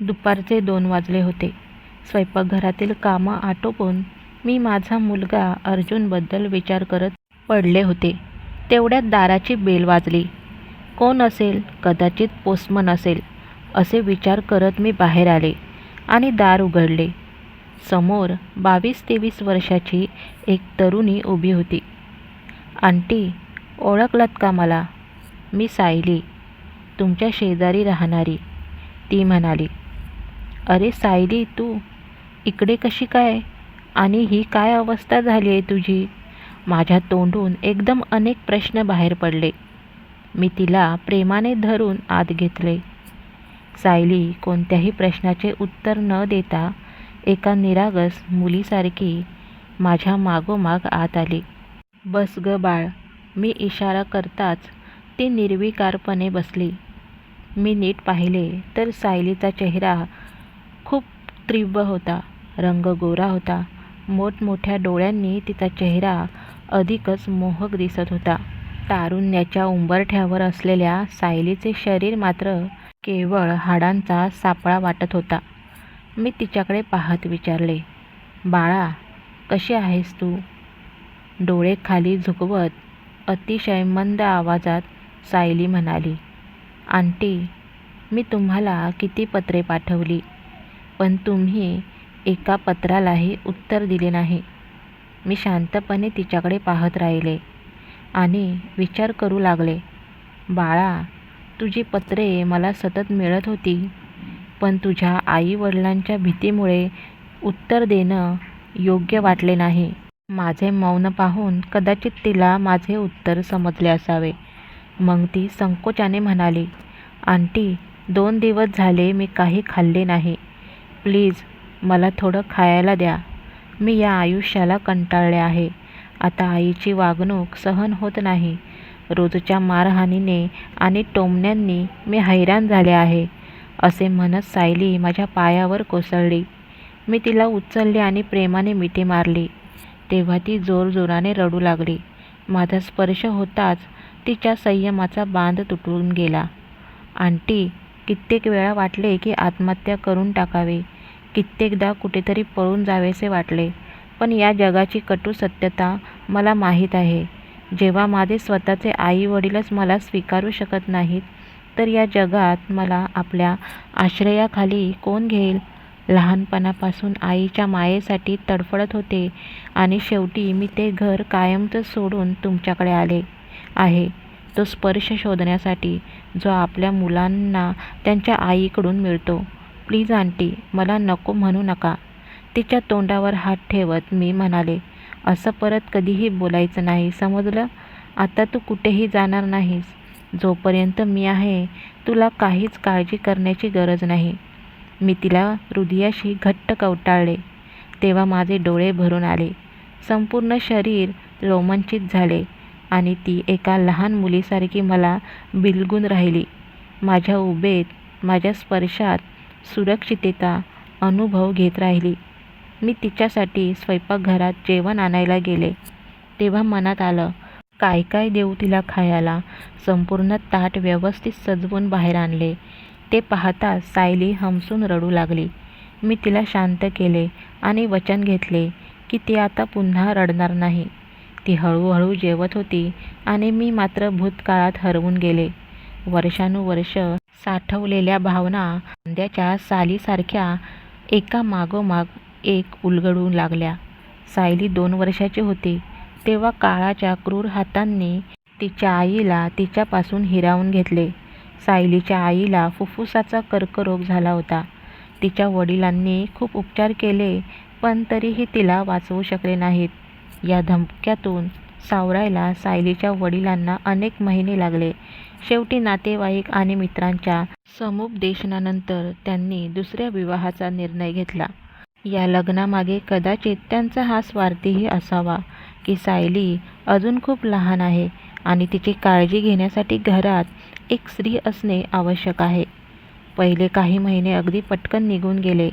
दुपारचे दोन वाजले होते. स्वयंपाकघरातील कामं आटोपून मी माझा मुलगा अर्जुनबद्दल विचार करत पडले होते. तेवढ्यात दाराची बेल वाजली. कोण असेल? कदाचित पोस्टमन असेल, असे विचार करत मी बाहेर आले आणि दार उघडले. समोर बावीस-तेवीस वर्षाची एक तरुणी उभी होती. आंटी, ओळखलात का मला? मी सायली, तुमच्या शेजारी राहणारी, ती म्हणाली. अरे सायली तू, इकडे कशी काय? आणि ही काय अवस्था झाली आहे तुझी? माझ्या तोंडून एकदम अनेक प्रश्न बाहेर पडले. मी तिला प्रेमाने धरून आत घेतले. सायली कोणत्याही प्रश्नाचे उत्तर न देता एका निरागस मुलीसारखी माझ्या मागोमाग आत आली. बस गं बाळ, मी इशारा करताच ती निर्विकारपणे बसली. मी नीट पाहिले तर सायलीचा चेहरा तीव्र होता. रंग गोरा होता. मोठमोठ्या डोळ्यांनी तिचा चेहरा अधिकच मोहक दिसत होता. तारुण्याच्या उंबरठ्यावर असलेल्या सायलीचे शरीर मात्र केवळ हाडांचा सापळा वाटत होता. मी तिच्याकडे पाहत विचारले, बाळा, कशी आहेस तू? डोळे खाली झुकवत अतिशय मंद आवाजात सायली म्हणाली, आंटी, मी तुम्हाला किती पत्रे पाठवली, पण तुम्ही एका पत्रालाही उत्तर दिले नाही. मी शांतपणे तिच्याकडे पाहत राहिले आणि विचार करू लागले. बाळा, तुझी पत्रे मला सतत मिळत होती, पण तुझ्या आईवडिलांच्या भीतीमुळे उत्तर देणं योग्य वाटले नाही. माझे मौन पाहून कदाचित तिला माझे उत्तर समजले असावे. मग ती संकोचाने म्हणाली, आंटी, दोन दिवस झाले मी काही खाल्ले नाही. प्लीज मला थोडं खायला द्या. मी या आयुष्याला कंटाळले आहे. आता आईची वागणूक सहन होत नाही. रोजच्या मारहाणीने आणि टोमण्यांनी मी हैराण झाले आहे. असे म्हणत सायली माझ्या पायावर कोसळली. मी तिला उचलले आणि प्रेमाने मिठी मारली. तेव्हा ती जोरजोराने रडू लागली. माझा स्पर्श होताच तिच्या संयमाचा बांध तुटून गेला. आंटी, कित्येक वेळा वाटले की आत्महत्या करून टाकावी. कित्येकदा कुठेतरी पळून जावेसे वाटले. पण या जगाची कटू सत्यता मला माहीत आहे. जेव्हा माझे स्वतःचे आई-वडीलच मला स्वीकारू शकत नाहीत, तर या जगात मला आपल्या आश्रयाखाली कोण घेईल? लहानपणापासून आईच्या मायेसाठी तडफडत होते आणि शेवटी मी ते घर कायमचं सोडून तुमच्याकडे आले आहे, तो स्पर्श शोधण्यासाठी, जो आपल्या मुलांना त्यांच्या आईकडून मिळतो. प्लीज आंटी, मला नको म्हणू नका. तिच्या तोंडावर हात ठेवत मी म्हणाले, असं परत कधीही बोलायचं नाही, समजलं? आता तू कुठेही जाणार नाहीस. जोपर्यंत मी आहे, तुला काहीच काळजी करण्याची गरज नाही. मी तिला हृदयाशी घट्ट कवटाळले. तेव्हा माझे डोळे भरून आले. संपूर्ण शरीर रोमांचित झाले आणि ती एका लहान मुलीसारखी मला बिलगून राहिली. माझ्या उभेत, माझ्या स्पर्शात सुरक्षिततेचा अनुभव घेत राहिली. मी तिच्यासाठी स्वयंपाकघरात जेवण आणायला गेले, तेव्हा मनात आलं, काय काय देऊ तिला खायला? संपूर्ण ताट व्यवस्थित सजवून बाहेर आणले. ते पाहताच सायली हमसून रडू लागली. मी तिला शांत केले आणि वचन घेतले की ती आता पुन्हा रडणार नाही. ती हळूहळू जेवत होती आणि मी मात्र भूतकाळात हरवून गेले. वर्षानुवर्ष साठवलेल्या भावना कांद्याच्या सालीसारख्या एकामागोमाग एक उलगडू लागल्या. सायली दोन वर्षाचे होती, तेव्हा काळाच्या क्रूर हातांनी तिच्या आईला तिच्यापासून हिरावून घेतले. सायलीच्या आईला फुफ्फुसाचा कर्करोग झाला होता. तिच्या वडिलांनी खूप उपचार केले, पण तरीही तिला वाचवू शकले नाहीत. या धमक्यातून सावरायला सायलीच्या वडिलांना अनेक महिने लागले. शेवटी नातेवाईक आणि मित्रांच्या समुपदेशनानंतर त्यांनी दुसऱ्या विवाहाचा निर्णय घेतला. या लग्नामागे कदाचित त्यांचा हा स्वार्थीही असावा की सायली अजून खूप लहान आहे आणि तिची काळजी घेण्यासाठी घरात एक स्त्री असणे आवश्यक आहे. पहिले काही महिने अगदी पटकन निघून गेले.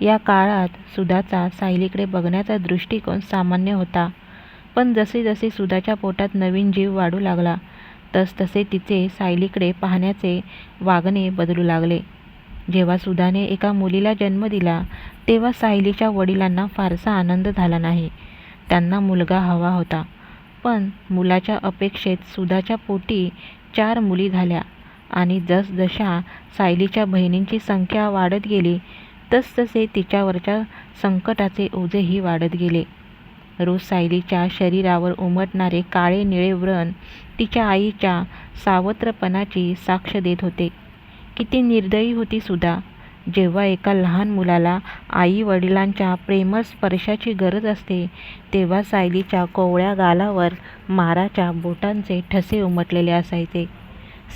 या काळात सुधाचा सायलीकडे बघण्याचा दृष्टिकोन सामान्य होता. पण जसजसे सुधाच्या पोटात नवीन जीव वाढू लागला, तसतसे तिचे सायलीकडे पाहण्याचे वागणे बदलू लागले. जेव्हा सुधाने एका मुलीला जन्म दिला तेव्हा सायलीच्या वडिलांना फारसा आनंद झाला नाही. त्यांना मुलगा हवा होता. पण मुलाच्या अपेक्षेत सुधाच्या पोटी चार मुली झाल्या आणि जसजशा सायलीच्या बहिणींची संख्या वाढत गेली तसतसे तिच्यावरच्या संकटाचे ओझेही वाढत गेले. रोज सायलीच्या शरीरावर उमटणारे काळे निळे व्रण तिच्या आईच्या सावत्रपणाची साक्ष देत होते. किती निर्दयी होती सुधा. जेव्हा एका लहान मुलाला आई वडिलांच्या प्रेमळ स्पर्शाची गरज असते तेव्हा सायलीच्या कोवळ्या गालावर माराच्या बोटांचे ठसे उमटलेले असायचे.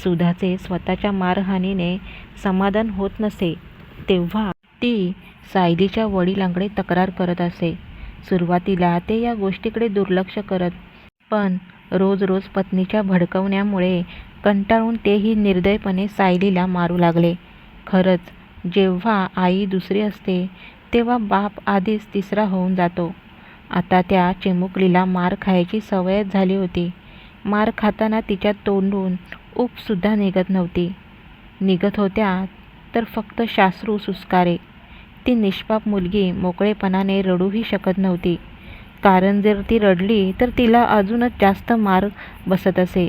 सुधाचे स्वतःच्या मारहाणीने समाधान होत नसे तेव्हा ती सायलीच्या वडिलांकडे तक्रार करत असे. सुरुवातीला ते या गोष्टीकडे दुर्लक्ष करत पण रोज रोज पत्नीच्या भडकवण्यामुळे कंटाळून तेही निर्दयपणे सायलीला मारू लागले. खरंच जेव्हा आई दुसरी असते तेव्हा बाप आधीच तिसरा होऊन जातो. आता त्या चिमुकलीला मार खायची सवयच झाली होती. मार खाताना तिच्या तोंडून उपसुद्धा निघत नव्हती. निघत होत्या तर फक्त शास्रू सुस्कारे. ती निष्पाप मुलगी मोकळेपणाने रडूही शकत नव्हती. कारण जर ती रडली तर तिला अजूनच जास्त मार बसत असे.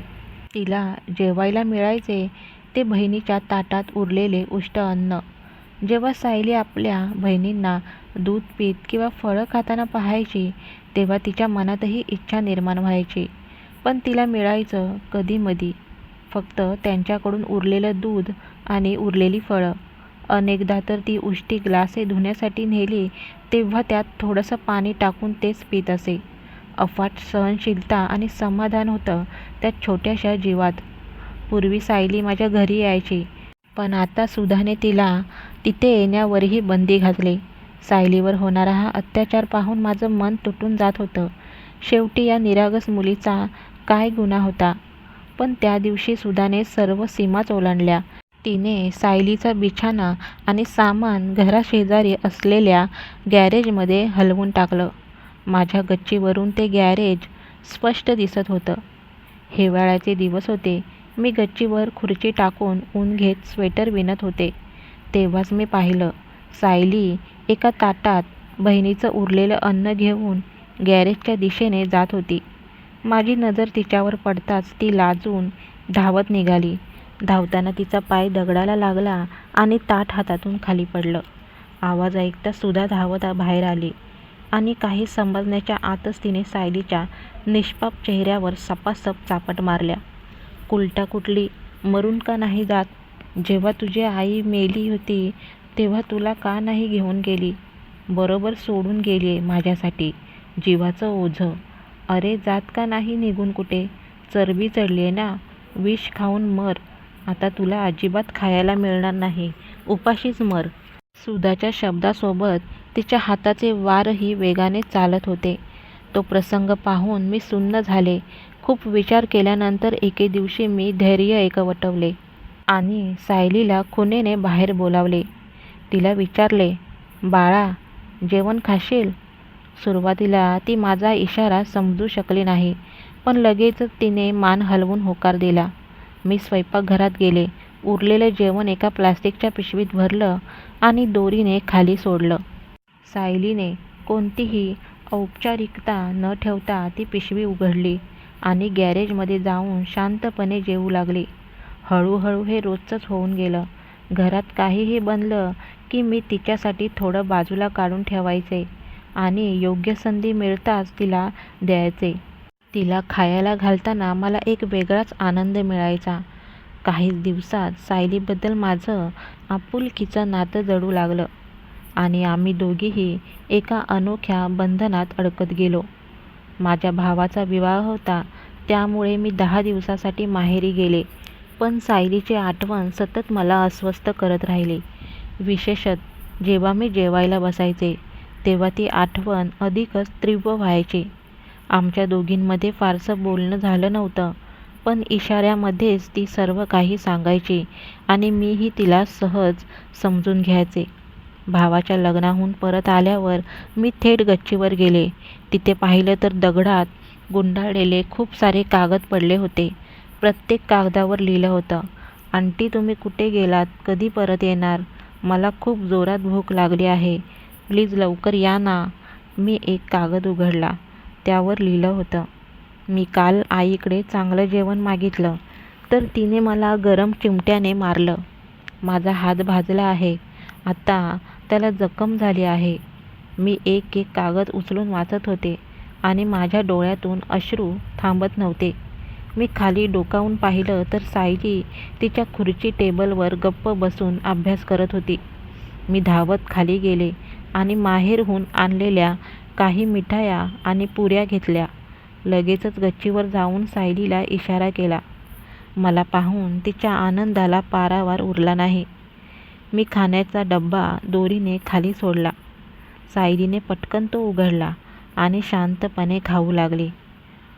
तिला जेवायला मिळायचे ते बहिणीच्या ताटात उरलेले उष्ट अन्न. जेव्हा सायली आपल्या बहिणींना दूध पीत किंवा फळं खाताना पाहायची तेव्हा तिच्या मनातही इच्छा निर्माण व्हायची. पण तिला मिळायचं कधीमधी. फक्त त्यांच्याकडून उरलेलं दूध आणि उरलेली फळं. अनेकदा तर ती उष्टी ग्लासे धुण्यासाठी नेली तेव्हा त्यात थोडंसं पाणी टाकून तेच पीत असे. अफाट सहनशीलता आणि समाधान होतं त्या छोट्याशा जीवात. पूर्वी सायली माझ्या घरी यायची पण आता सुधाने तिला तिथे येण्यावरही बंदी घातली. सायलीवर होणारा हा अत्याचार पाहून माझं मन तुटून जात होतं. शेवटी या निरागस मुलीचा काय गुन्हा होता? पण त्या दिवशी सुधाने सर्व सीमाच ओलांडल्या. तिने सायलीचा बिछाना आणि सामान घराशेजारी असलेल्या गॅरेजमध्ये हलवून टाकलं. माझ्या गच्चीवरून ते गॅरेज स्पष्ट दिसत होतं. हिवाळ्याचे दिवस होते. मी गच्चीवर खुर्ची टाकून ऊन घेत स्वेटर विणत होते. तेव्हाच मी पाहिलं सायली एका ताटात बहिणीचं उरलेलं अन्न घेऊन गॅरेजच्या दिशेने जात होती. माझी नजर तिच्यावर पडताच ती लाजून धावत निघाली. धावताना तिचा पाय दगडाला लागला आणि ताट हातातून खाली पडलं. आवाज ऐकता सुद्धा धावत बाहेर आली आणि काही समजण्याच्या आतच तिने सायलीच्या निष्पाप चेहऱ्यावर सपासप चापट मारल्या. कुलटा कुठली? मरून का नाही जात? जेव्हा तुझी आई मेली होती तेव्हा तुला का नाही घेऊन गेली? बरोबर सोडून गेली आहे माझ्यासाठी. जीवाचं ओझं. अरे जात का नाही निघून कुठे? चरबी चढली आहे ना? विष खाऊन मर. आता तुला अजिबात खायला मिळणार नाही. उपाशीच मर. सुधाच्या शब्दासोबत तिच्या हाताचे वारही वेगाने चालत होते. तो प्रसंग पाहून मी सुन्न झाले. खूप विचार केल्यानंतर एके दिवशी मी धैर्य एकवटवले आणि सायलीला खुनेने बाहेर बोलावले. तिला विचारले बाळा जेवण खाशील? सुरुवातीला ती माझा इशारा समजू शकली नाही पण लगेचच तिने मान हलवून होकार दिला. मी स्वयंपाकघरात गेले. उरलेलं जेवण एका प्लास्टिकच्या पिशवीत भरलं आणि दोरीने खाली सोडलं. सायलीने कोणतीही औपचारिकता न ठेवता ती पिशवी उघडली आणि गॅरेजमध्ये जाऊन शांतपणे जेवू लागली. हळूहळू हे रोजचंच होऊन गेलं. घरात काहीही बनलं की मी तिच्यासाठी थोडं बाजूला काढून ठेवायचे आणि योग्य संधी मिळताच तिला द्यायचे. तिला खायला घालताना मला एक वेगळाच आनंद मिळायचा. काही दिवसात सायलीबद्दल माझं आपुलकीचं नातं जडू लागलं आणि आम्ही दोघीही एका अनोख्या बंधनात अडकत गेलो. माझ्या भावाचा विवाह होता त्यामुळे मी दहा दिवसासाठी माहेरी गेले पण सायलीची आठवण सतत मला अस्वस्थ करत राहिली. विशेषत जेव्हा मी जेवायला बसायचे तेव्हा ती आठवण अधिकच तीव्र व्हायची. आमच्या दोघींमध्ये फारसं बोलणं झालं नव्हतं. पण इशाऱ्यामध्येच ती सर्व काही सांगायची आणि मीही तिला सहज समजून घ्यायचे. भावाच्या लग्नाहून परत आल्यावर मी थेट गच्चीवर गेले. तिथे पाहिलं तर दगडात गुंडाळलेले खूप सारे कागद पडले होते. प्रत्येक कागदावर लिहिलं होतं आंटी तुम्ही कुठे गेलात? कधी परत येणार? मला खूप जोरात भूक लागली आहे. प्लीज लवकर या ना. मी एक कागद उघडला. त्यावर लिहिलं होतं. मी काल आईकडे चांगलं जेवण मागितलं तर तिने मला गरम चिमट्याने मारलं. माझा हात भाजला आहे. आता त्याला जखम झाली आहे. मी एक एक कागद उचलून वाचत होते आणि माझ्या डोळ्यातून अश्रू थांबत नव्हते. मी खाली डोकावून पाहिलं तर सायली तिच्या खुर्ची टेबलवर गप्प बसून अभ्यास करत होती. मी धावत खाली गेले आणि माहेरहून आणलेल्या काही मिठाया आणि पुऱ्या घेतल्या. लगेचच गच्चीवर जाऊन सायलीला इशारा केला. मला पाहून तिच्या आनंदाला पारावार उरला नाही. मी खाण्याचा डब्बा दोरीने खाली सोडला. सायलीने पटकन तो उघडला आणि शांतपणे खाऊ लागली.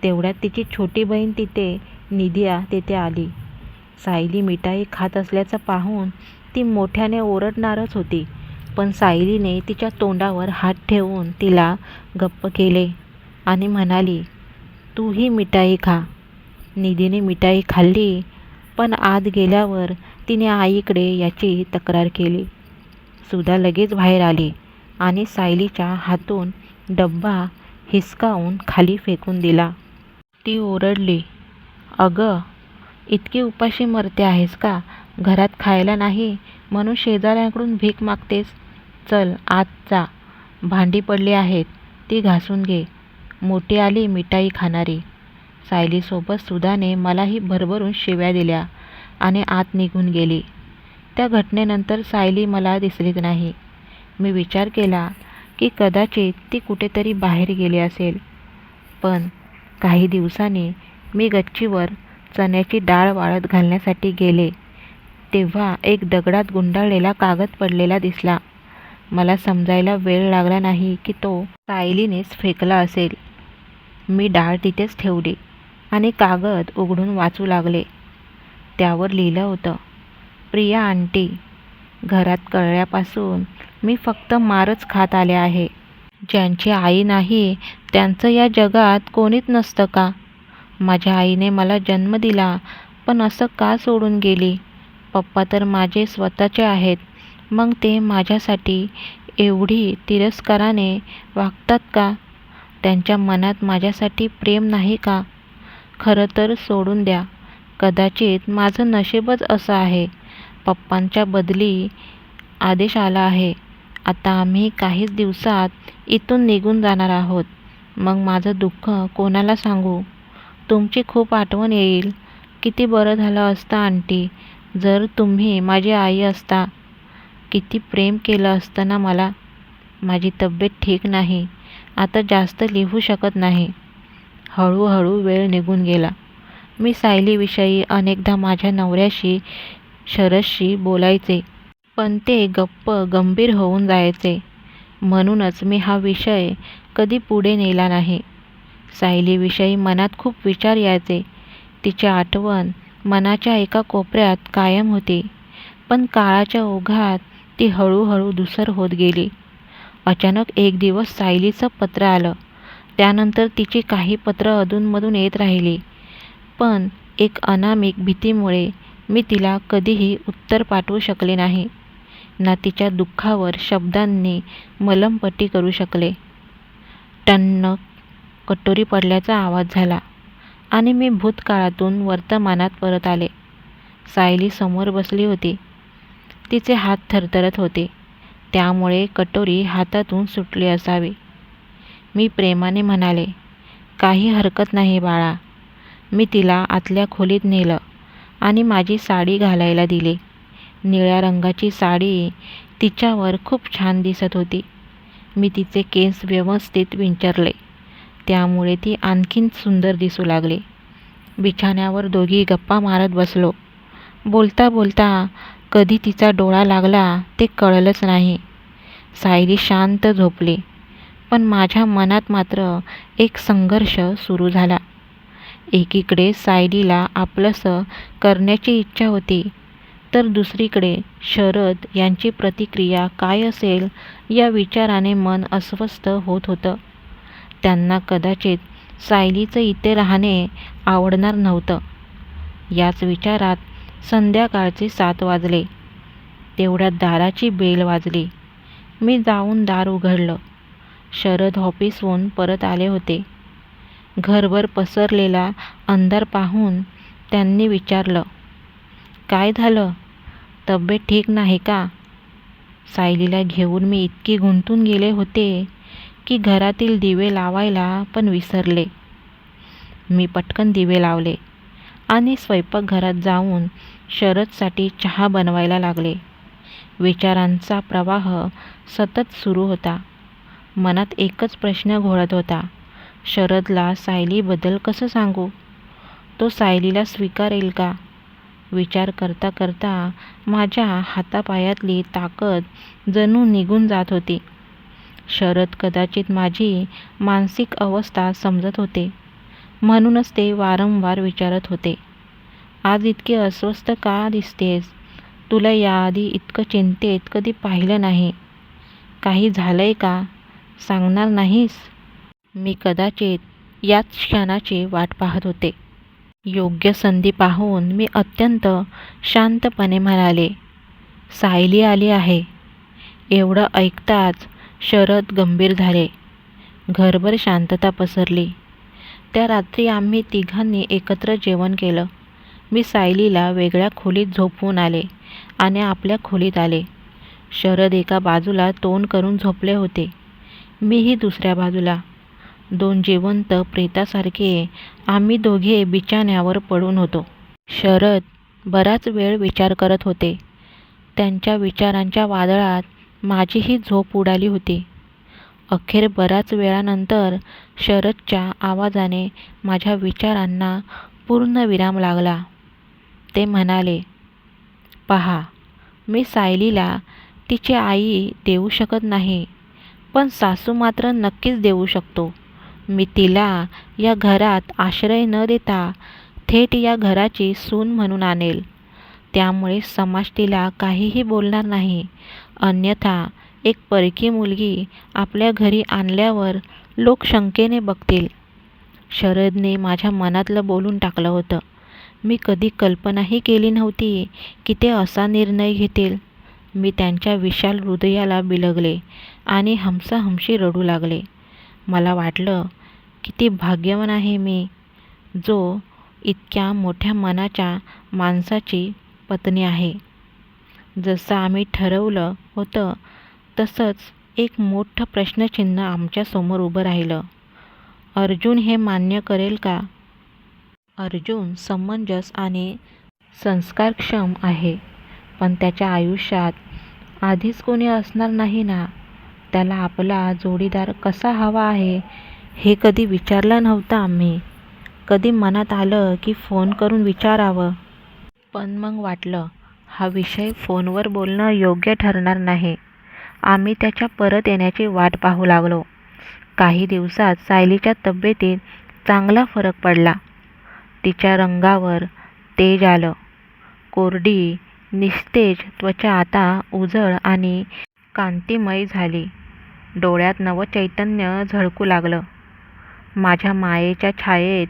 तेवढ्यात तिची छोटी बहीण तिथे निधिया तेथे आली. सायली मिठाई खात असल्याचं पाहून ती मोठ्याने ओरडणारच होती. पण सायलीने तिच्या तोंडावर हात ठेवून तिला गप्प केले आणि म्हणाली तू ही मिठाई खा. निधीने मिठाई खाल्ली पण आत गेल्यावर तिने आईकडे याची तक्रार केली. सुधा लगेच बाहेर आली आणि सायलीच्या हातून डब्बा हिसकावून खाली फेकून दिला. ती ओरडली अगं इतकी उपाशी मरते आहेस का? घरात खायला नाही म्हणून शेजाऱ्यांकडून भीक मागतेस. चल आत जा. भांडी पडली आहेत ती घासून घे. मोठी आली मिठाई खाणारी. सायलीसोबत सुधाने मलाही भरभरून शिव्या दिल्या आणि आत निघून गेली. त्या घटनेनंतर सायली मला दिसलीच नाही. मी विचार केला की कदाचित ती कुठेतरी बाहेर गेली असेल. पण काही दिवसांनी मी गच्चीवर चण्याची डाळ वाळत घालण्यासाठी गेले. तेव्हा एक दगडात गुंडाळलेला कागद पडलेला दिसला. मला समजायला वेळ लागला नाही की तो सायलीनेच फेकला असेल. मी डाळ तिथेच ठेवली आणि कागद उघडून वाचू लागले. त्यावर लिहिलं होतं प्रिया आंटी घरात कळल्यापासून मी फक्त मारच खात आले आहे. ज्यांची आई नाही त्यांचं या जगात कोणीच नसतं का? माझ्या आईने मला जन्म दिला पण असं का सोडून गेली? पप्पा तर माझे स्वतःचे आहेत. मग ते माझ्यासाठी एवढी तिरस्काराने वागतात का? त्यांच्या मनात माझ्यासाठी प्रेम नाही का? खरं तर सोडून द्या. कदाचित माझं नशीबच असं आहे. पप्पांच्या बदली आदेश आला आहे. आता आम्ही काहीच दिवसात इथून निघून जाणार आहोत. मग माझं दुःख कोणाला सांगू? तुमची खूप आठवण येईल. किती बरं झालं असतं आंटी. जर तुम्ही माझी आई असता किती प्रेम केलं असताना मला माझी तब्येत ठीक नाही. आता जास्त लिहू शकत नाही. हळूहळू वेळ निघून गेला. मी सायलीविषयी अनेकदा माझ्या नवऱ्याशी शरसशी बोलायचे. पण ते गप्प गंभीर होऊन जायचे. म्हणूनच मी हा विषय कधी पुढे नेला नाही. सायलीविषयी मनात खूप विचार यायचे. तिची आठवण मनाच्या एका कोपऱ्यात कायम होती. पण काळाच्या ओघात ती हळूहळू दुसर होत गेली. अचानक एक दिवस सायलीचं पत्र आलं. त्यानंतर तिची काही पत्रं अधूनमधून येत राहिली. पण एक अनामिक भीतीमुळे मी तिला कधीही उत्तर पाठवू शकले नाही. ना तिच्या दुःखावर शब्दांनी मलमपट्टी करू शकले. टन्न कटोरी पडल्याचा आवाज झाला आणि मी भूतकाळातून वर्तमानात परत आले. सायली समोर बसली होती. तिचे हात थरथरत होते. त्यामुळे कटोरी हातातून सुटली असावी. मी प्रेमाने म्हणाले काही हरकत नाही बाळा. मी तिला आतल्या खोलीत नेलं आणि माझी साडी घालायला दिली. निळ्या रंगाची साडी तिच्यावर खूप छान दिसत होती. मी तिचे केस व्यवस्थित विंचरले. त्यामुळे ती आणखीन सुंदर दिसू लागली. बिछाण्यावर दोघी गप्पा मारत बसलो. बोलता बोलता कधी तिचा डोळा लागला ते कळलंच नाही. सायली शांत झोपली. पण माझ्या मनात मात्र एक संघर्ष सुरू झाला. एकीकडे सायलीला आपलंसं करण्याची इच्छा होती तर दुसरीकडे शरद यांची प्रतिक्रिया काय असेल या विचाराने मन अस्वस्थ होत होतं. त्यांना कदाचित सायलीचं इथे राहणे आवडणार नव्हतं. याच विचारात संध्याकाळचे सात वाजले. तेवढ्यात दाराची बेल वाजली. मी जाऊन दार उघडलं. शरद ऑफिसहून परत आले होते. घरभर पसरलेला अंधार पाहून त्यांनी विचारलं काय झालं? तब्येत ठीक नाही का? सायलीला घेऊन मी इतकी गुंतून गेले होते की घरातील दिवे लावायला पण विसरले. मी पटकन दिवे लावले. आणि स्वयंपाकघरात जाऊन शरदसाठी चहा बनवायला लागले. विचारांचा प्रवाह सतत सुरू होता. मनात एकच प्रश्न घोळत होता. शरदला सायलीबद्दल कसं सांगू? तो सायलीला स्वीकारेल का? विचार करता करता माझ्या हातापायातली ताकद जणू निघून जात होती. शरद कदाचित माझी मानसिक अवस्था समजत होते. म्हणूनच ते वारंवार विचारत होते. आज इतके अस्वस्थ का दिसतेस? तुला याआधी इतकं चिंतेत कधी पाहिलं नाही. काही झालंय का? सांगणार नाहीस? मी कदाचित याच क्षणाची वाट पाहत होते. योग्य संधी पाहून मी अत्यंत शांतपणे म्हणाले सायली आली आहे. एवढं ऐकताच शरद गंभीर झाले. घरभर शांतता पसरली. त्या रात्री आम्ही तिघांनी एकत्र जेवण केलं. मी सायलीला वेगळ्या खोलीत झोपवून आले आणि आपल्या खोलीत आले. शरद एका बाजूला तोंड करून झोपले होते. मीही दुसऱ्या बाजूला. दोन जिवंत प्रेतासारखे आम्ही दोघे बिछाण्यावर पडून होतो. शरद बराच वेळ विचार करत होते. त्यांच्या विचारांच्या वादळात माझीही झोप उडाली होती. अखेर बऱ्याच वेळानंतर शरदच्या आवाजाने माझ्या विचारांना पूर्ण विराम लागला. ते म्हणाले पहा मी सायलीला तिची आई देऊ शकत नाही पण सासू मात्र नक्कीच देऊ शकतो. मी तिला या घरात आश्रय न देता थेट या घराची सून म्हणून आणेल. त्यामुळे समाज तिला काहीही बोलणार नाही. अन्यथा एक परकी मुलगी आपल्या घरी आणल्यावर लोक शंकेने बघतील. शरदने माझ्या मनातलं बोलून टाकलं होतं. मी कधी कल्पनाही केली नव्हती की ते असा निर्णय घेतील. मी त्यांच्या विशाल हृदयाला बिलगले आणि हमसाहमशी रडू लागले. मला वाटलं किती भाग्यवान आहे मी जो इतक्या मोठ्या मनाच्या माणसाची पत्नी आहे. जसं आम्ही ठरवलं होतं तसंच एक मोठं प्रश्नचिन्ह आमच्यासमोर उभं राहिलं. अर्जुन हे मान्य करेल का? अर्जुन समंजस आणि संस्कारक्षम आहे पण त्याच्या आयुष्यात आधीच कोणी असणार नाही ना? त्याला आपला जोडीदार कसा हवा आहे हे कधी विचारलं नव्हतं आम्ही. कधी मनात आलं की फोन करून विचारावं. पण मग वाटलं हा विषय फोनवर बोलणं योग्य ठरणार नाही. आम्ही त्याच्या परत येण्याची वाट पाहू लागलो. काही दिवसात सायलीच्या तब्येतीत चांगला फरक पडला. तिच्या रंगावर तेज आलं. कोरडी निस्तेज त्वचा आता उजळ आणि कांतिमय झाली. डोळ्यात नवचैतन्य झळकू लागलं. माझ्या मायेच्या छायेत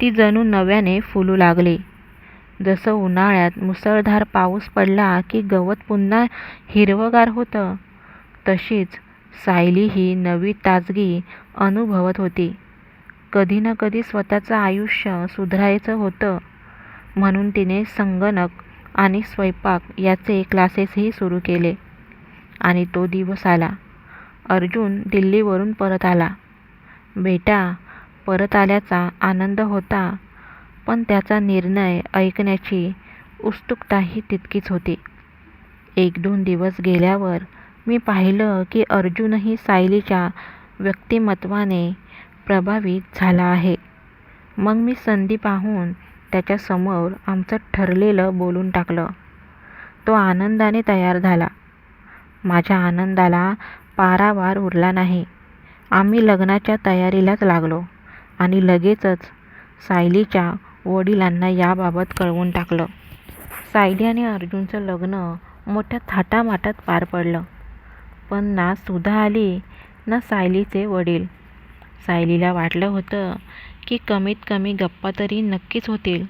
ती जणू नव्याने फुलू लागली. जसं उन्हाळ्यात मुसळधार पाऊस पडला की गवत पुन्हा हिरवंगार होतं तशीच सायली ही नवी ताजगी अनुभवत होती. कधी ना कधी स्वतःचं आयुष्य सुधारायचं होतं. म्हणून तिने संगणक आणि स्वयंपाक याचे क्लासेसही सुरू केले. आणि तो दिवस आला. अर्जुन दिल्लीवरून परत आला. बेटा परत आल्याचा आनंद होता पण त्याचा निर्णय ऐकण्याची उत्सुकताही तितकीच होती. एक दोन दिवस गेल्यावर मी पाहिलं की अर्जुनही सायलीच्या व्यक्तिमत्वाने प्रभावित झाला आहे. मग मी संधी पाहून त्याच्यासमोर आमचं ठरलेलं बोलून टाकलं. तो आनंदाने तयार झाला. माझ्या आनंदाला पारावार उरला नाही. आम्ही लग्नाच्या तयारीलाच लागलो आणि लगेचच सायलीच्या वडिलांना याबाबत कळवून टाकलं. सायली आणि अर्जुनचं लग्न मोठ्या थाटामाटात पार पडलं. पण ना सुधा आली ना सायलीचे वडील. सायलीला वाटलं होतं की कमीत कमी गप्पा तरी नक्कीच होतील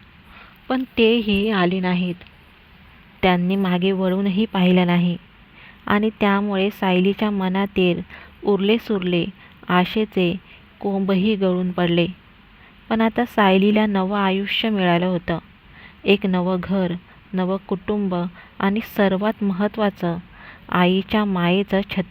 पण तेही आले नाहीत. त्यांनी मागे वळूनही पाहिलं नाही आणि त्यामुळे सायलीच्या मनातील उरले सुरले आशेचे कोंबही गळून पडले. पण आता सायलीला नवं आयुष्य मिळालं होतं. एक नवं घर नवं कुटुंब आणि सर्वात महत्त्वाचं आईच्या मायेचं छत्र